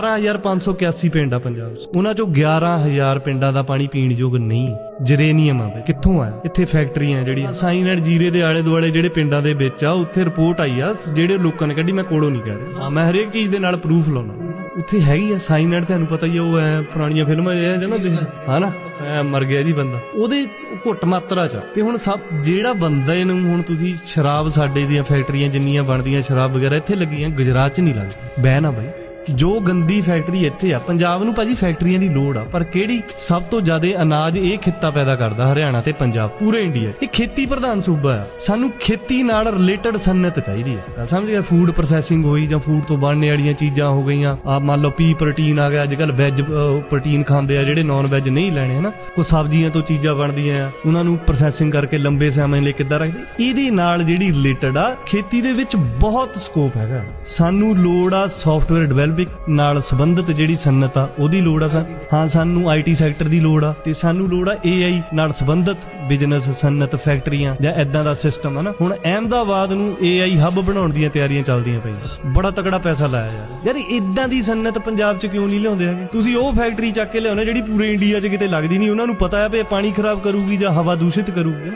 12581 ਪਿੰਡ ਆ ਪੰਜਾਬ 'ਚ। ਉਹਨਾਂ ਚੋਂ 11000 ਪਿੰਡਾਂ ਦਾ ਪਾਣੀ ਪੀਣ ਯੋਗ ਨਹੀਂ। ਜਰੇਨੀਅਮ ਆ ਬਈ। ਕਿੱਥੋਂ ਆ? ਇੱਥੇ ਫੈਕਟਰੀਆਂ ਜਿਹੜੀਆਂ ਸਾਈਨ ਐਂਡ ਜੀਰੇ ਦੇ ਆਲੇ ਦੁਆਲੇ ਜਿਹੜੇ ਪਿੰਡਾਂ ਦੇ ਵਿੱਚ ਆ, ਉੱਥੇ ਰਿਪੋਰਟ ਆਈ ਆ ਜਿਹੜੇ ਲੋਕਾਂ ਨੇ ਕੱਢੀ, ਮੈਂ ਕੋਲੋਂ ਨਹੀਂ ਕਹਿ ਰਿਹਾ। ਮੈਂ ਹਰੇਕ ਚੀਜ਼ ਦੇ ਨਾਲ ਪ੍ਰੂਫ ਲਾਉਣਾ। ਉੱਥੇ ਹੈਗੀ ਆ ਸਾਈਨ ਐਂਡ, ਤੁਹਾਨੂੰ ਪਤਾ ਹੀ ਉਹ ਐ ਪੁਰਾਣੀਆਂ ਫਿਲਮਾਂ, ਇਹ ਜਨਾ ਦੇ ਹਨਾ ਐ ਮਰ ਗਿਆ ਜੀ ਬੰਦਾ। ਉਹਦੇ ਘੁੱਟ ਮਾਤਰਾ ਚ ਤੇ ਹੁਣ ਸਭ, ਜਿਹੜਾ ਬੰਦਾ ਇਹਨੂੰ ਹੁਣ ਤੁਸੀਂ ਸ਼ਰਾਬ ਸਾਡੇ ਦੀਆਂ ਫੈਕਟਰੀਆਂ ਜਿੰਨੀਆਂ ਬਣਦੀਆਂ, ਸ਼ਰਾਬ ਵਗੈਰਾ ਇੱਥੇ ਲੱਗੀਆਂ, ਗੁਜਰਾਤ ਚ ਨਹੀਂ ਲੱਗਦੀ ਬਹਿ ਨਾ ਬਾਈ। ਜੋ ਗੰਦੀ ਫੈਕਟਰੀ ਇੱਥੇ ਆ, ਪੰਜਾਬ ਨੂੰ ਭਾਜੀ ਫੈਕਟਰੀਆਂ ਦੀ ਲੋੜ ਆ, ਪਰ ਕਿਹੜੀ ਸਭ ਤੋਂ ਜ਼ਿਆਦਾ ਅਨਾਜ ਇਹ ਖਿੱਤਾ ਪੈਦਾ ਕਰਦਾ, ਹਰਿਆਣਾ ਤੇ ਪੰਜਾਬ, ਪੂਰੇ ਇੰਡੀਆ ਇਹ ਖੇਤੀ ਪ੍ਰਧਾਨ ਸੂਬਾ ਆ। ਸਾਨੂੰ ਖੇਤੀ ਨਾਲ ਰਿਲੇਟਡ ਸਨਅਤ ਚਾਹੀਦੀ ਹੈ ਗੱਲ ਸਮਝ ਗਿਆ? ਫੂਡ ਪ੍ਰੋਸੈਸਿੰਗ ਹੋਈ ਜਾਂ ਫੂਡ ਤੋਂ ਬਣਨੇ ਵਾਲੀਆਂ ਚੀਜ਼ਾਂ ਹੋ ਗਈਆਂ ਆ ਮੰਨ ਲਓ ਪੀ ਪ੍ਰੋਟੀਨ ਆ ਗਿਆ ਅੱਜ ਕੱਲ ਵੈਜ ਪ੍ਰੋਟੀਨ ਖਾਂਦੇ ਆ, ਜਿਹੜੇ ਨਾਨ ਵੈਜ ਨਹੀਂ ਲੈਣੇ, ਹਨਾ? ਉਹ ਸਬਜ਼ੀਆਂ ਤੋਂ ਚੀਜ਼ਾਂ ਬਣਦੀਆਂ ਆ, ਉਹਨਾਂ ਨੂੰ ਪ੍ਰੋਸੈਸਿੰਗ ਕਰਕੇ ਲੰਬੇ ਸਮੇਂ ਲਈ ਕਿੱਦਾਂ ਰੱਖਦੇ? ਇਹਦੇ ਨਾਲ ਜਿਹੜੀ ਰਿਲੇਟਡ ਆ, ਖੇਤੀ ਦੇ ਵਿੱਚ ਬਹੁਤ ਸਕੋਪ ਹੈਗਾ। ਸਾਨੂੰ ਲੋੜ ਆ ਸੌਫਟਵੇਅਰ ਡਿਵੈਲਪਿੰਗ ਨਾਲ ਸੰਬੰਧਿਤ ਜਿਹੜੀ ਸੰਨਤ ਆ, ਉਹਦੀ ਲੋੜ ਆ ਸਾ, ਹਾਂ, ਸਾਨੂੰ ਆਈਟੀ ਸੈਕਟਰ ਦੀ ਲੋੜ ਆ ਤੇ ਸਾਨੂੰ ਲੋੜ ਆ ਏਆਈ ਨਾਲ ਸੰਬੰਧਿਤ ਬਿਜ਼ਨਸ ਸੰਨਤ ਫੈਕਟਰੀਆਂ ਜਾਂ ਐਦਾਂ ਦਾ ਸਿਸਟਮ ਹੈ ਨਾ। ਹੁਣ ਅਹਿਮਦਾਬਾਦ ਨੂੰ ਏਆਈ ਹੱਬ ਬਣਾਉਣ ਦੀਆਂ ਤਿਆਰੀਆਂ ਚੱਲਦੀਆਂ ਪਈਆਂ। ਬੜਾ ਤਕੜਾ ਪੈਸਾ ਲਾਇਆ ਯਾਰ। ਯਾਰ ਇਦਾਂ ਦੀ ਸਨਤ ਪੰਜਾਬ 'ਚ ਕਿਉਂ ਨਹੀਂ ਲਿਆਉਂਦੇ ਹੈਗੇ? ਤੁਸੀਂ ਉਹ ਫੈਕਟਰੀ ਚੱਕ ਕੇ ਲਿਆਉਣਾ ਜਿਹੜੀ ਪੂਰੇ ਇੰਡੀਆ 'ਚ ਕਿਤੇ ਲੱਗਦੀ ਨਹੀਂ। ਉਹਨਾਂ ਨੂੰ ਪਤਾ ਹੈ ਵੀ ਪਾਣੀ ਖਰਾਬ ਕਰੂਗੀ ਜਾਂ ਹਵਾ ਦੂਸ਼ਿਤ ਕਰੂਗੀ।